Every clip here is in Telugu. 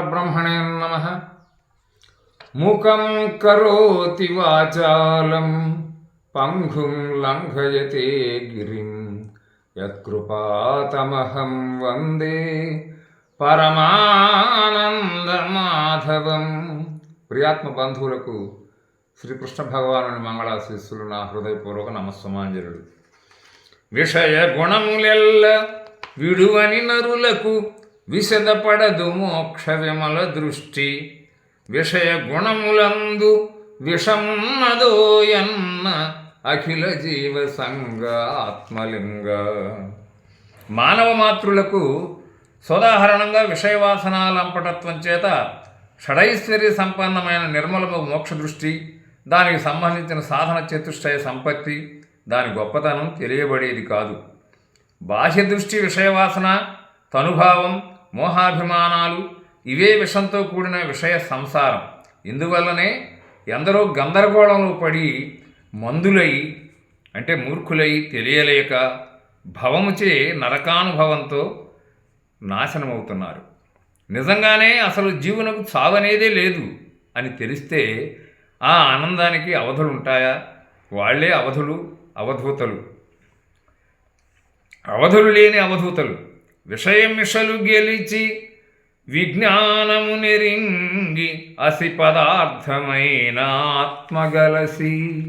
బ్రహ్మణే నమ. ముఖం కరోతి వాచాలం పంగుం లంఘయతే గిరిం. యత్కృపాతమహం వందే పరమానందమాధవం. ప్రియాత్మ బంధువులకు శ్రీకృష్ణ భగవానుని మంగళాశీస్సులు నా హృదయపూర్వక నమస్సమాంజనుడు విషయ గుణములెల్ల విడువని నరులకు విశదపడదు మోక్ష విమల దృష్టి. విషయ గుణములందు విషమ్మదోయన్న అఖిల జీవ సంగ ఆత్మలింగ. మానవ మాతృలకు సోదాహరణంగా విషయవాసనాలంపటత్వం చేత షడైశ్వర్య సంపన్నమైన నిర్మలము మోక్ష దృష్టి దానికి సంబంధించిన సాధన చతుష్టయ సంపత్తి దాని గొప్పతనం తెలియబడేది కాదు. బాహ్య దృష్టి విషయవాసన తనుభావం మోహాభిమానాలు ఇవే విషంతో కూడిన విషయ సంసారం. ఇందువల్లనే ఎందరో గందరగోళంలో పడి మందులై అంటే మూర్ఖులై తెలియలేక భవముచే నరకానుభవంతో నాశనమవుతున్నారు. నిజంగానే అసలు జీవునకు చావనేదే లేదు అని తెలిస్తే ఆ ఆనందానికి అవధులు ఉంటాయా వాళ్ళే అవధులు అవధూతలు. అవధులు లేని అవధూతలు. విషయమిషలు గెలిచి విజ్ఞానము నెరింగి అసి పదార్థమైన ఆత్మగలసి.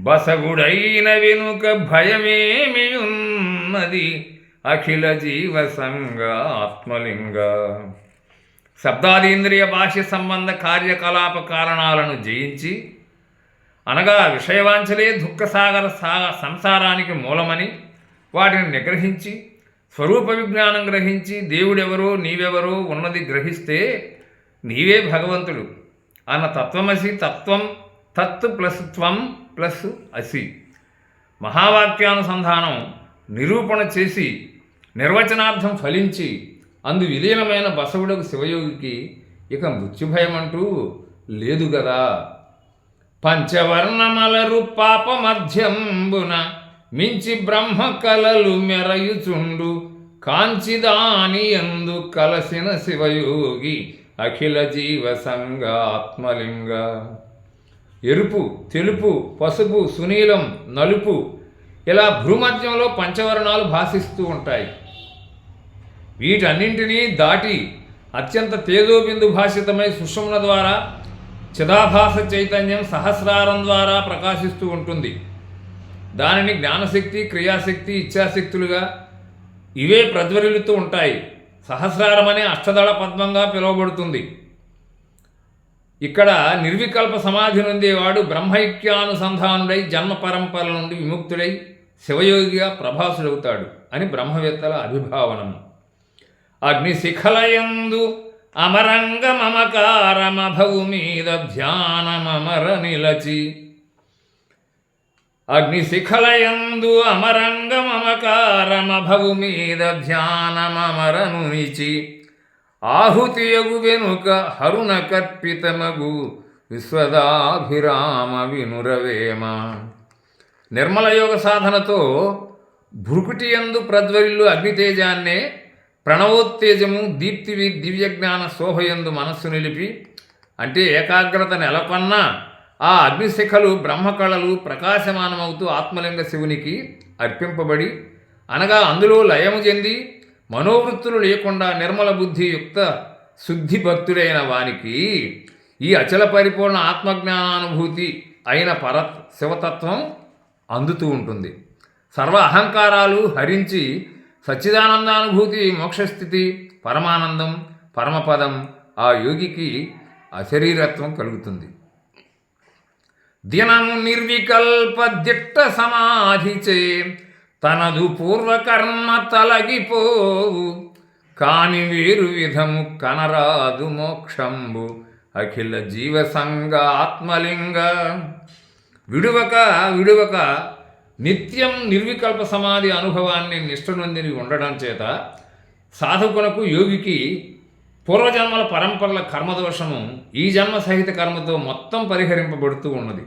బసగుడైన వెనుక భయమేమి ఉన్నది అఖిల జీవ సంగ ఆత్మలింగ. శబ్దాదీంద్రియ భాష్య సంబంధ కార్యకలాప కారణాలను జయించి అనగా విషయవాంఛలే దుఃఖసాగర సా సంసారానికి మూలమని వాటిని నిగ్రహించి స్వరూప విజ్ఞానం గ్రహించి దేవుడెవరో నీవెవరో ఉన్నది గ్రహిస్తే నీవే భగవంతుడు. అన్న తత్వమసి తత్వం తత్ ప్లస్ త్వం ప్లస్ అసి. మహావాక్యానుసంధానం నిరూపణ చేసి నిర్వచనార్థం ఫలించి అందు విలీనమైన బసవుడకు శివయోగికి ఇక మృత్యుభయం అంటూ లేదు కదా పంచవర్ణమలరు పాపమధ్యంబున మించి బ్రహ్మ కలలు మెరయుచుండు. కాంచిదాని ఎందు కలసిన శివయోగి అఖిల జీవ సంగ ఆత్మలింగ. ఎరుపు తెలుపు పసుపు సునీలం నలుపు ఇలా భూమధ్యంలో పంచవర్ణాలు భాషిస్తూ ఉంటాయి. వీటన్నింటినీ దాటి అత్యంత తేజోబిందు భాషితమై సుషుమ్న ద్వారా చిదాభాస చైతన్యం సహస్రారం ద్వారా ప్రకాశిస్తూ ఉంటుంది. దానిని జ్ఞానశక్తి క్రియాశక్తి ఇచ్ఛాశక్తులుగా ఇవే ప్రజ్వరిల్లుతూ ఉంటాయి. సహస్రారమనే అష్టదళ పద్మంగా పిలువబడుతుంది. ఇక్కడ నిర్వికల్ప సమాధి నొందేవాడు బ్రహ్మైక్యానుసంధానుడై జన్మ పరంపర నుండి విముక్తుడై శివయోగిగా ప్రభాసుడవుతాడు అని బ్రహ్మవేత్తల అభిభావనము అగ్నిశిఖలయందు అమరంగ మమకారమభవు మీద ధ్యానమమర నిలచి అగ్నిశిఖలయందు అమరంగ మమకారమభవు మీద ధ్యానమరను నిచి ఆహుతియగు వెనుక హరుణ కర్పితమగు విశ్వదాభిరామ వినురవేమ నిర్మల యోగ సాధనతో భృకుటి ఎందు ప్రజ్వరిల్లు అగ్నితేజాన్నే ప్రణవోత్తేజము దీప్తివి దివ్యజ్ఞాన శోభయందు మనస్సు నిలిపి అంటే ఏకాగ్రత నెలకొన్నా ఆ అగ్నిశిఖలు బ్రహ్మకళలు ప్రకాశమానమవుతూ ఆత్మలింగ శివునికి అర్పింపబడి అనగా అందులో లయము చెంది మనోవృత్తులు లేకుండా నిర్మల బుద్ధి యుక్త శుద్ధి భక్తుడైన వానికి ఈ అచల పరిపూర్ణ ఆత్మజ్ఞానానుభూతి అయిన పర శివతత్వం అందుతూ ఉంటుంది. సర్వ అహంకారాలు హరించి సచ్చిదానందానుభూతి మోక్షస్థితి పరమానందం పరమపదం ఆ యోగికి అశరీరత్వం కలుగుతుంది. దినము నిర్వికల్ప దిట్ట సమాధిచే తనదు పూర్వకర్మ తలగిపోవు కాని వీరు విధము కనరాదు మోక్షంబు అఖిల జీవసంగ ఆత్మలింగ విడువక విడువక నిత్యం నిర్వికల్ప సమాధి అనుభవాన్ని నిష్ఠనొందిని ఉండడం చేత సాధకునకు యోగికి పూర్వజన్మల పరంపరల కర్మదోషము ఈ జన్మ సహిత కర్మతో మొత్తం పరిహరింపబడుతూ ఉన్నది.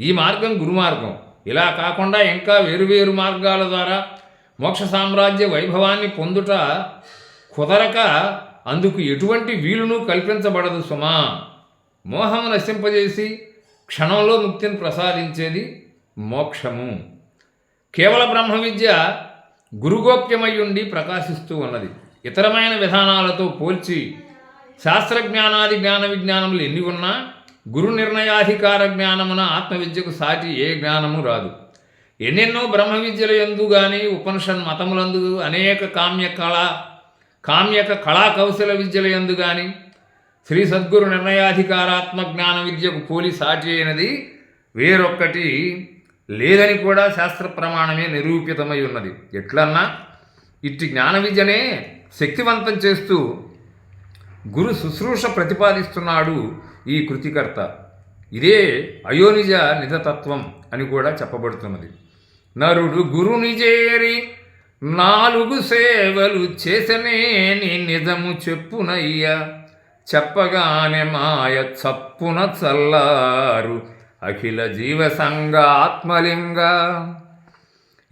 ఈ మార్గం గురుమార్గం. ఇలా కాకుండా ఇంకా వేరువేరు మార్గాల ద్వారా మోక్ష సామ్రాజ్య వైభవాన్ని పొందుట కుదరక అందుకు ఎటువంటి వీలును కల్పించబడదు సుమా. మోహము నశింపజేసి క్షణంలో ముక్తిని ప్రసాదించేది మోక్షము. కేవల బ్రహ్మ విద్య గురుగోప్యమై ఉండి ప్రకాశిస్తూ ఉన్నది. ఇతరమైన విధానాలతో పోల్చి శాస్త్రజ్ఞానాది జ్ఞాన విజ్ఞానములు ఎన్ని ఉన్నా గురు నిర్ణయాధికార జ్ఞానమున ఆత్మవిద్యకు సాటి ఏ జ్ఞానము రాదు. ఎన్నెన్నో బ్రహ్మ విద్యల ఎందు కానీ ఉపనిషన్ మతములందు అనేక కామ్య కళ కామ్యక కళా కౌశల విద్యల ఎందు కానీ శ్రీ సద్గురు నిర్ణయాధికారాత్మ జ్ఞాన విద్యకు పోలి సాటి అయినది వేరొక్కటి లేదని కూడా శాస్త్ర ప్రమాణమే నిరూపితమై ఉన్నది. ఎట్లన్నా ఇట్టి జ్ఞాన విద్యనే శక్తివంతం చేస్తూ గురు శుశ్రూష ప్రతిపాదిస్తున్నాడు ఈ కృతికర్త. ఇదే అయోనిజ నిజతత్వం అని కూడా చెప్పబడుతున్నది. నరుడు గురుని చేరి నాలుగు సేవలు చేసనేని నిజము చెప్పునయ్యా. చెప్పగానే మాయ చప్పున చల్లారు అఖిల జీవ సంఘ ఆత్మలింగ.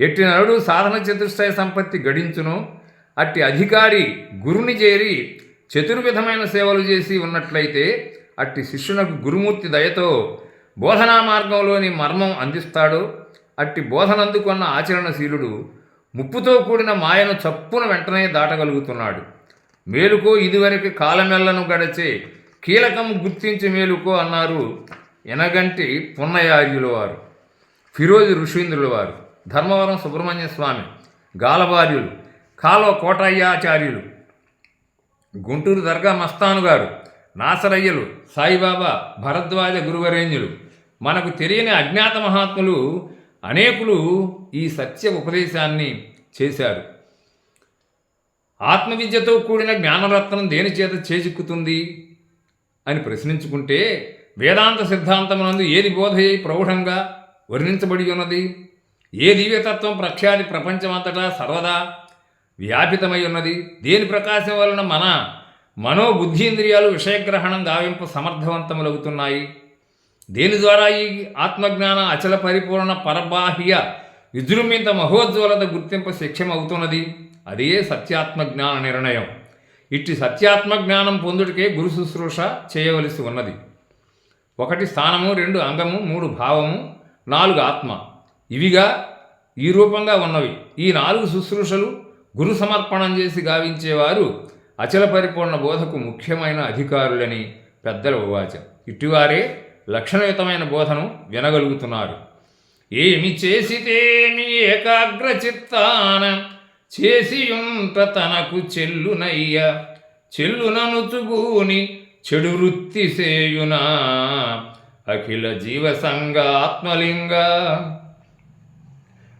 ఎట్టి నరుడు సాధన చతుష్టయ సంపత్తి గడించును. అట్టి అధికారి గురుని చేరి చతుర్విధమైన సేవలు చేసి ఉన్నట్లయితే అట్టి శిష్యునకు గురుమూర్తి దయతో బోధనా మార్గంలోని మర్మం అందిస్తాడు. అట్టి బోధనందుకున్న ఆచరణశీలుడు ముప్పుతో కూడిన మాయను చప్పున వెంటనే దాటగలుగుతున్నాడు. మేలుకో ఇదివరకు కాలమెల్లను గడిచే కీలకం గుర్తించి మేలుకో అన్నారు ఎనగంటి పున్నయార్యుల వారు. ఫిరోజు ఋషీంద్రుల వారు. ధర్మవరం సుబ్రహ్మణ్య స్వామి గాలబార్యులు కాలో కోటయ్యాచార్యులు. గుంటూరు దర్గా మస్తాను గారు నాసరయ్యలు సాయిబాబా భరద్వాజ గురువరేంజులు మనకు తెలియని అజ్ఞాత మహాత్ములు అనేకులు ఈ సత్య ఉపదేశాన్ని చేశారు. ఆత్మవిద్యతో కూడిన జ్ఞానరత్నం దేని చేత చేజిక్కుతుంది అని ప్రశ్నించుకుంటే వేదాంత సిద్ధాంతమునందు ఏది బోధయ్యి ప్రౌఢంగా వర్ణించబడి ఉన్నది? ఏ దివ్యతత్వం ప్రఖ్యాతి ప్రపంచమంతటా సర్వదా వ్యాపితమై ఉన్నది. దేని ప్రకాశం వలన మన మనోబుద్ధీంద్రియాలు విషయగ్రహణం గావింపు సమర్థవంతములవుతున్నాయి దేని ద్వారా ఈ ఆత్మజ్ఞాన అచల పరిపూర్ణ పరబాహ్య విజృంభింత మహోజ్వలత గుర్తింపు శిక్షమవుతున్నది అదే సత్యాత్మజ్ఞాన నిర్ణయం. ఇట్టి సత్యాత్మజ్ఞానం పొందుటకే గురు శుశ్రూష చేయవలసి ఉన్నది. ఒకటి స్థానము రెండు అంగము మూడు భావము నాలుగు ఆత్మ. ఇవిగా ఈ రూపంగా ఉన్నవి. ఈ నాలుగు శుశ్రూషలు గురు సమర్పణం చేసి గావించేవారు అచల పరిపూర్ణ బోధకు ముఖ్యమైన అధికారులని పెద్దల ఉవాచ. ఇటువారే లక్షణయుతమైన బోధను వినగలుగుతున్నారు. ఏమి చేసితేమి ఏకాగ్ర చిత్తాన చేసియుంట తనకు చెల్లునయ్య. చెల్లుననుచుగూని చెడు వృత్తి సేయునా అఖిల జీవ సంఘ ఆత్మలింగ.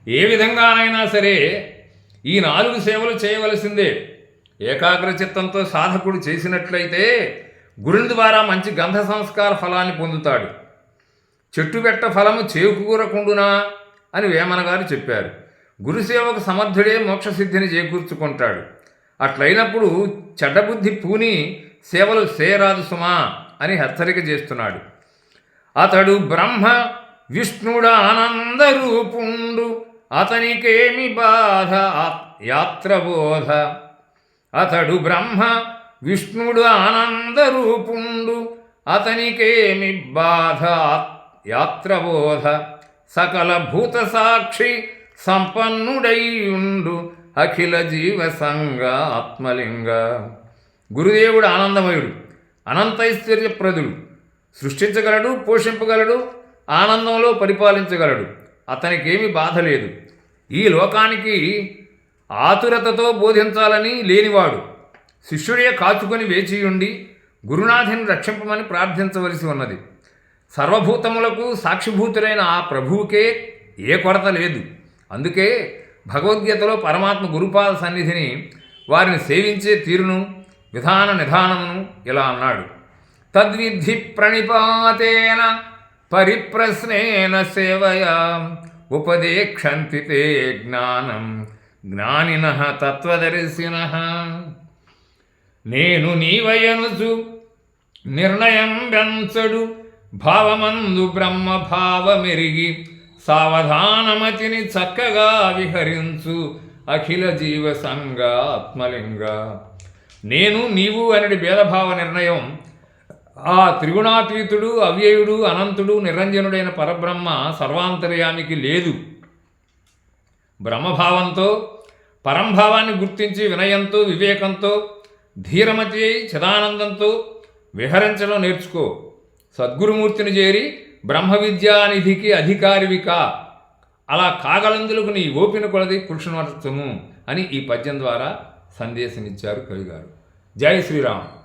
ఏ విధంగానైనా సరే ఈ నాలుగు సేవలు చేయవలసిందే. ఏకాగ్ర చిత్తంతో సాధకుడు చేసినట్లయితే గురుని ద్వారా మంచి గంధ సంస్కార ఫలాన్ని పొందుతాడు. చెట్టు పెట్ట ఫలము చేకూరకుండునా అని వేమన గారు చెప్పారు. గురుసేవకు సమర్థుడే మోక్షసిద్ధిని చేకూర్చుకుంటాడు. అట్లయినప్పుడు చెడ్డబుద్ధి పూని సేవలు సేరాదు సుమా అని హెచ్చరిక చేస్తున్నాడు. అతడు బ్రహ్మ విష్ణుడు ఆనందరూపుండు. అతనికేమి బాధ? యాత్రబోధ. అతడు బ్రహ్మ విష్ణుడు ఆనందరూపుండు. అతనికేమి బాధ? యాత్రబోధ. సకల భూత సాక్షి సంపన్నుడైయుండు. అఖిల జీవ సంగ ఆత్మలింగ. గురుదేవుడు ఆనందమయుడు అనంతైశ్వర్యప్రదుడు. సృష్టించగలడు పోషింపగలడు ఆనందంలో పరిపాలించగలడు. అతనికేమి బాధ లేదు. ఈ లోకానికి ఆతురతతో బోధించాలని లేనివాడు శిష్యుడే కాచుకొని వేచియుండి గురునాథుని రక్షింపమని ప్రార్థించవలసి ఉన్నది. సర్వభూతములకు సాక్షిభూతులైన ఆ ప్రభువుకే ఏ కొరత లేదు. అందుకే భగవద్గీతలో పరమాత్మ గురుపాద సన్నిధిని వారిని సేవించే తీరును విధాన నిధానమును ఇలా అన్నాడు. తద్విద్ధి ప్రణిపాతేన పరిప్రశ్నేన సేవయా ఉపదేక్షంతి తే జ్ఞానం జ్ఞానిన తత్వదర్శిన. నేను నీవయనుచు నిర్ణయం వెంచడు భావమందు బ్రహ్మభావమెరిగి సావధానమతిని చక్కగా విహరించు అఖిల జీవ సంగ ఆత్మలింగ నేను నీవు అనేది భేదభావ నిర్ణయం ఆ త్రిగుణాతీతుడు అవ్యయుడు అనంతుడు నిరంజనుడైన పరబ్రహ్మ సర్వాంతర్యానికి లేదు. బ్రహ్మభావంతో పరంభావాన్ని గుర్తించి వినయంతో వివేకంతో ధీరమతి చిదానందంతో విహరించడం నేర్చుకో. సద్గురుమూర్తిని చేరి బ్రహ్మ విద్యానిధికి అధికారివికా. అలా కాగలందులకు నీ ఓపిన కొలది కృష్ణవర్తము అని ఈ పద్యం ద్వారా సందేశమిచ్చారు కవిగారు. జై శ్రీరామ్.